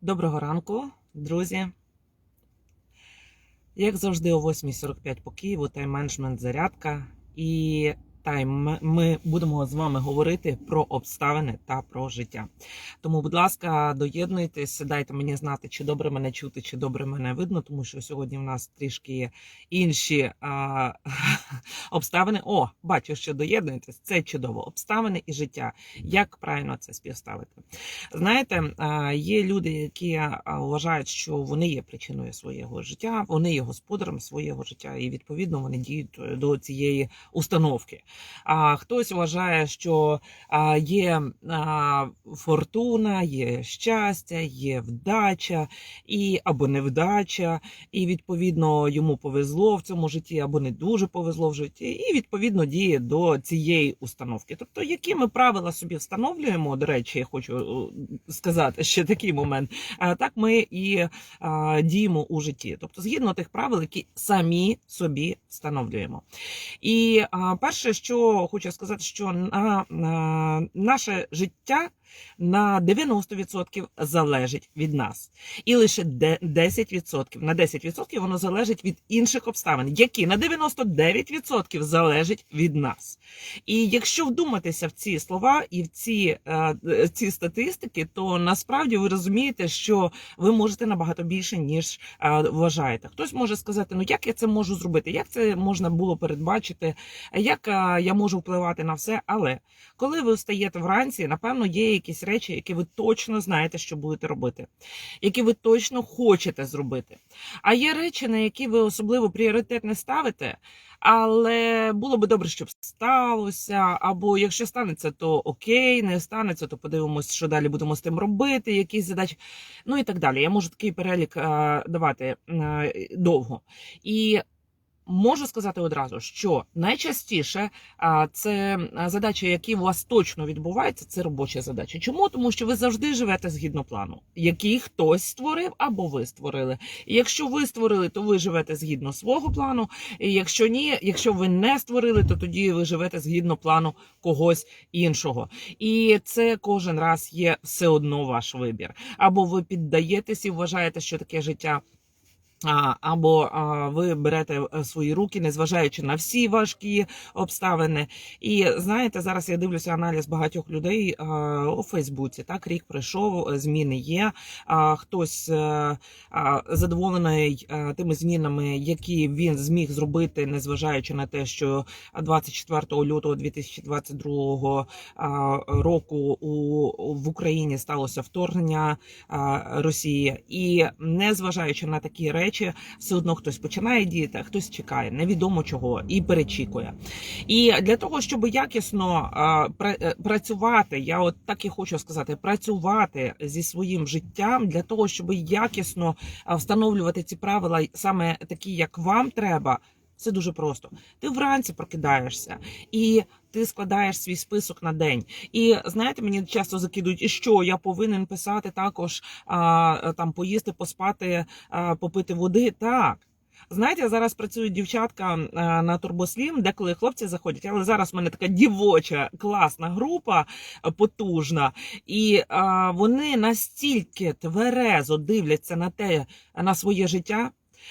Доброго ранку, друзі. Як завжди, о 8.45 по Києву тайм-менеджмент зарядка. І тайм ми будемо з вами говорити про обставини та про життя. Тому, будь ласка, доєднуйтесь, дайте мені знати, чи добре мене чути, чи добре мене видно, тому що сьогодні в нас трішки інші а, обставини. О, бачу, що доєднуєтесь. Це чудово. Обставини і життя. Як правильно це співставити? Знаєте, є люди, які вважають, що вони є причиною свого життя, вони є господарем свого життя, і відповідно вони діють до цієї установки. А хтось вважає, що є фортуна, є щастя, є вдача і або невдача, і відповідно йому повезло в цьому житті, або не дуже повезло в житті, і відповідно діє до цієї установки. Тобто, які ми правила собі встановлюємо, до речі, я хочу сказати ще такий момент. Так ми і діємо у житті, тобто згідно тих правил, які самі собі встановлюємо. І перше, що хочу сказати, що на, на наше життя на 90% залежить від нас, і лише 10%, на 10% воно залежить від інших обставин, які на 99% залежать від нас. І якщо вдуматися в ці слова і в ці, е, е, ці статистики, то насправді ви розумієте, що ви можете набагато більше, ніж е, вважаєте. Хтось може сказати, ну як я це можу зробити, як це можна було передбачити, як е, я можу впливати на все. Але коли ви встаєте вранці, напевно, є якісь речі, які ви точно знаєте, що будете робити, які ви точно хочете зробити. А є речі, на які ви особливо пріоритет не ставите. Але було би добре, щоб сталося. Або якщо станеться, то окей, не станеться, то подивимось, що далі будемо з тим робити, якісь задачі, ну і так далі. Я можу такий перелік е, давати е, довго. І можу сказати одразу, що найчастіше це а, задачі, які у вас точно відбуваються, це робочі задачі. Чому? Тому що ви завжди живете згідно плану, який хтось створив або ви створили. І якщо ви створили, то ви живете згідно свого плану. І якщо ні, якщо ви не створили, то тоді ви живете згідно плану когось іншого. І це кожен раз є все одно ваш вибір. Або ви піддаєтесь і вважаєте, що таке життя. Або ви берете свої руки, незважаючи на всі важкі обставини. І знаєте, зараз я дивлюся аналіз багатьох людей у Фейсбуці. Так, рік пройшов, е, зміни є. Хтось а, задоволений тими змінами, які він зміг зробити, незважаючи на те, що 24 лютого 2022 а, року у, в Україні сталося вторгнення Росії, і незважаючи на такі речі, все одно хтось починає діяти, а хтось чекає, невідомо чого, і перечікує. І для того, щоб якісно е, працювати, я от так і хочу сказати, працювати зі своїм життям для того, щоб якісно встановлювати ці правила саме такі, як вам треба. Це дуже просто. Ти вранці прокидаєшся і ти складаєш свій список на день. І знаєте, мені часто закидують, і що я повинен писати також а, там поїсти, поспати, а, попити води. Так. Знаєте, зараз працюють дівчатка на Турбослім, деколи хлопці заходять, але зараз в мене така дівоча класна група потужна, і а, вони настільки тверезо дивляться на те, на своє життя.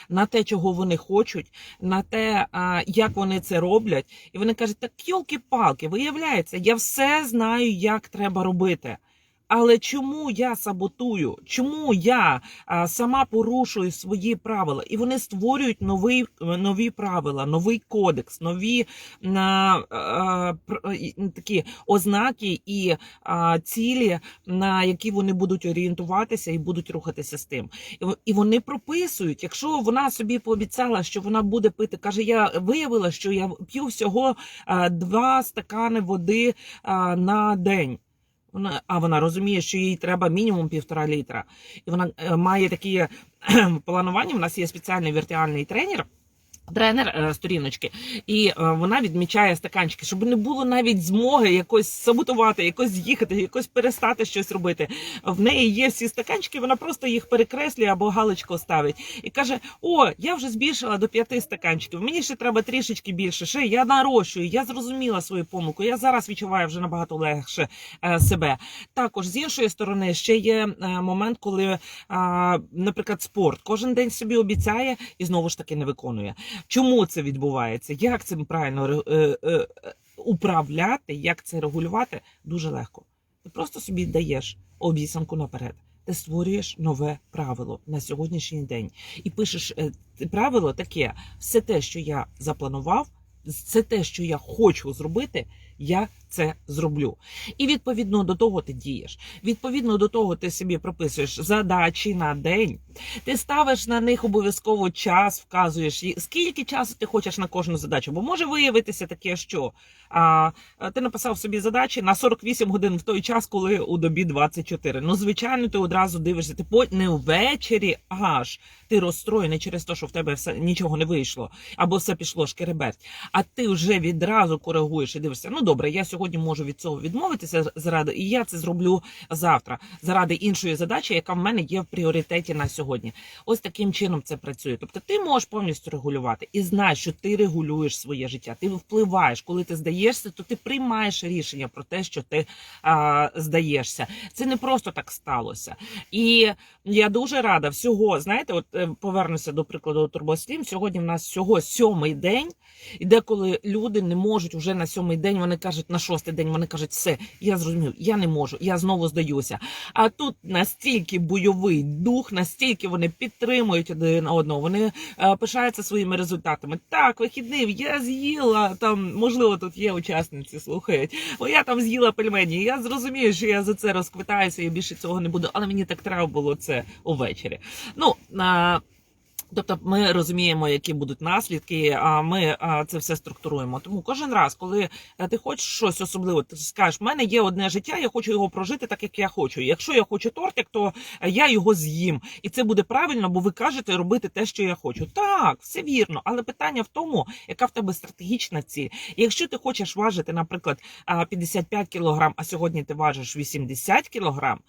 На те, чого вони хочуть, на те, як вони це роблять, і вони кажуть: так йолки-палки, виявляється, я все знаю, як треба робити. Але чому я саботую? Чому я а, сама порушую свої правила? І вони створюють новий, нові правила, новий кодекс, нові на, а, такі ознаки і а, цілі, на які вони будуть орієнтуватися і будуть рухатися з тим. І вони прописують, якщо вона собі пообіцяла, що вона буде пити, каже, я виявила, що я п'ю всього а, два стакани води а, на день. Вона, а вона розуміє, що їй треба мінімум півтора літра. І вона е, має такі планування. У нас є спеціальний віртуальний тренер. Тренер е, сторіночки, і е, вона відмічає стаканчики, щоб не було навіть змоги якось саботувати, якось з'їхати, якось перестати щось робити. В неї є всі стаканчики, вона просто їх перекреслює або галочку ставить і каже: О, я вже збільшила до п'яти стаканчиків. Мені ще треба трішечки більше. Ще я нарощую, я зрозуміла свою помилку. Я зараз відчуваю вже набагато легше е, себе. Також з іншої сторони ще є момент, коли, наприклад, спорт кожен день собі обіцяє і знову ж таки не виконує. Чому це відбувається? Як цим правильно е, е, управляти, як це регулювати? Дуже легко. Ти просто собі даєш обіцянку наперед. Ти створюєш нове правило на сьогоднішній день і пишеш е, правило таке: все те, що я запланував, це те, що я хочу зробити, я це зроблю. І відповідно до того ти дієш. Відповідно до того, ти собі прописуєш задачі на день. Ти ставиш на них обов'язково час, вказуєш, скільки часу ти хочеш на кожну задачу. Бо може виявитися таке, що а, ти написав собі задачі на 48 годин в той час, коли у добі 24. Ну, звичайно, ти одразу дивишся. Ти по не ввечері аж ти розстроєний через те, що в тебе все нічого не вийшло, або все пішло шкереберть. А ти вже відразу коригуєш і дивишся. Ну добре, я сьогодні можу від цього відмовитися заради, і я це зроблю завтра заради іншої задачі, яка в мене є в пріоритеті на сьогодні. Ось таким чином це працює. Тобто ти можеш повністю регулювати і знаєш, що ти регулюєш своє життя. Ти впливаєш, коли ти здаєшся, то ти приймаєш рішення про те, що ти а, здаєшся. Це не просто так сталося. І я дуже рада всього. Знаєте, от е, повернуся до прикладу турбослім. Сьогодні в нас всього сьомий день. І деколи люди не можуть уже на сьомий день, вони кажуть на шостий день, вони кажуть, все, я зрозумів, я не можу, я знову здаюся. А тут настільки бойовий дух, настільки вони підтримують один одного, вони е, пишаються своїми результатами. Так, вихідний, я з'їла там, можливо, тут є учасниці, слухають. Бо я там з'їла пельмені. Я зрозумію, що я за це розквитаюся, я більше цього не буду, але мені так треба було це увечері. Ну, а, Тобто ми розуміємо, які будуть наслідки, а ми це все структуруємо. Тому кожен раз, коли е, ти хочеш щось особливе, ти скажеш, в мене є одне життя, я хочу його прожити так, як я хочу. Якщо я хочу тортик, то е, я його з'їм, і це буде правильно, бо ви кажете робити те, що я хочу. Так, все вірно, але питання в тому, яка в тебе стратегічна ціль. Якщо ти хочеш важити, наприклад, а, 55 кілограм, а сьогодні ти важиш 80 кілограм,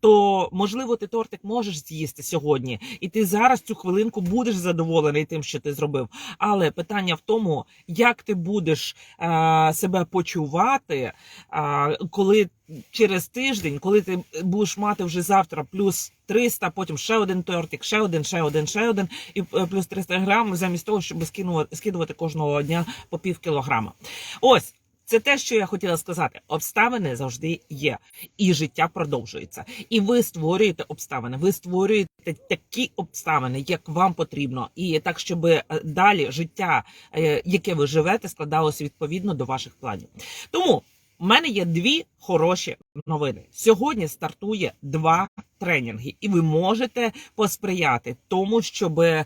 то можливо ти тортик можеш з'їсти сьогодні, і ти зараз цю хвилинку будеш задоволений тим, що ти зробив. Але питання в тому, як ти будеш е, себе почувати, е, коли через тиждень, коли ти будеш мати вже завтра плюс 300, потім ще один тортик, ще один, ще один, ще один, і е, плюс 300 грам, замість того, щоб скинувати, скидувати кожного дня по пів кілограма. Ось. Це те, що я хотіла сказати. Обставини завжди є, і життя продовжується. І ви створюєте обставини. Ви створюєте такі обставини, як вам потрібно, і так, щоб е, далі життя, е, яке ви живете, складалося відповідно до ваших планів. Тому в мене є дві хороші новини. Сьогодні стартує два тренінги, і ви можете посприяти тому, щоб е,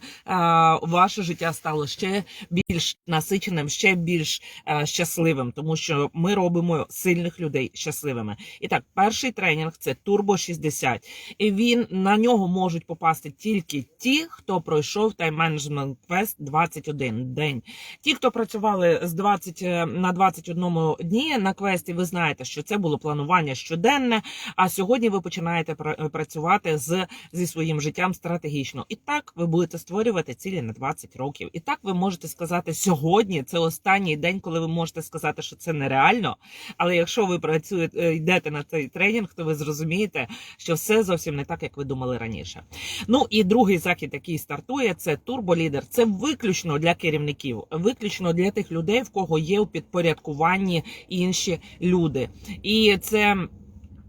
ваше життя стало ще більш насиченим, ще більш е, щасливим, тому що ми робимо сильних людей щасливими. І так, перший тренінг це Turbo 60. І він на нього можуть попасти тільки ті, хто пройшов Management Quest 21 день. Ті, хто працювали з 20 е, на 21 дні на квесті, ви знаєте, що це було планування щоденне. А сьогодні ви починаєте пра- працювати з зі своїм життям стратегічно. І так ви будете створювати цілі на 20 років. І так ви можете сказати сьогодні. Це останній день, коли ви можете сказати, що це нереально. Але якщо ви працюєте, йдете на цей тренінг, то ви зрозумієте, що все зовсім не так, як ви думали раніше. Ну і другий захід, який стартує, це турболідер. Це виключно для керівників, виключно для тих людей, в кого є у підпорядкуванні інші люди. І це.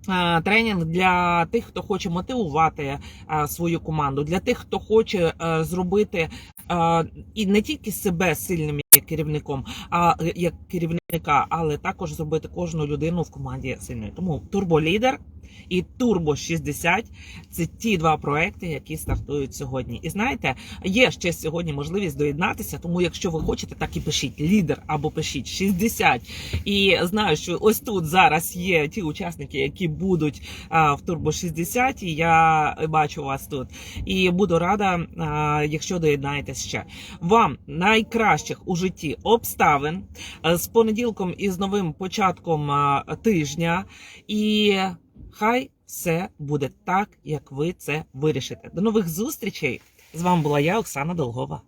Е, Тренінг для тих, хто хоче мотивувати е, свою команду, для тих, хто хоче е, зробити і не тільки себе сильним як керівником, а як керівника, але також зробити кожну людину в команді сильною. Тому турболідер і Турбо 60 це ті два проекти, які стартують сьогодні. І знаєте, є ще сьогодні можливість доєднатися. Тому, якщо ви хочете, так і пишіть лідер або пишіть 60. І знаю, що ось тут зараз є ті учасники, які будуть а, в Турбо 60, і я бачу вас тут. І буду рада, а, якщо доєднаєтесь ще. Вам найкращих у житті обставин е, з понеділком і з новим початком а, тижня. І хай все буде так, як ви це вирішите. До нових зустрічей! З вами була я, Оксана Долгова.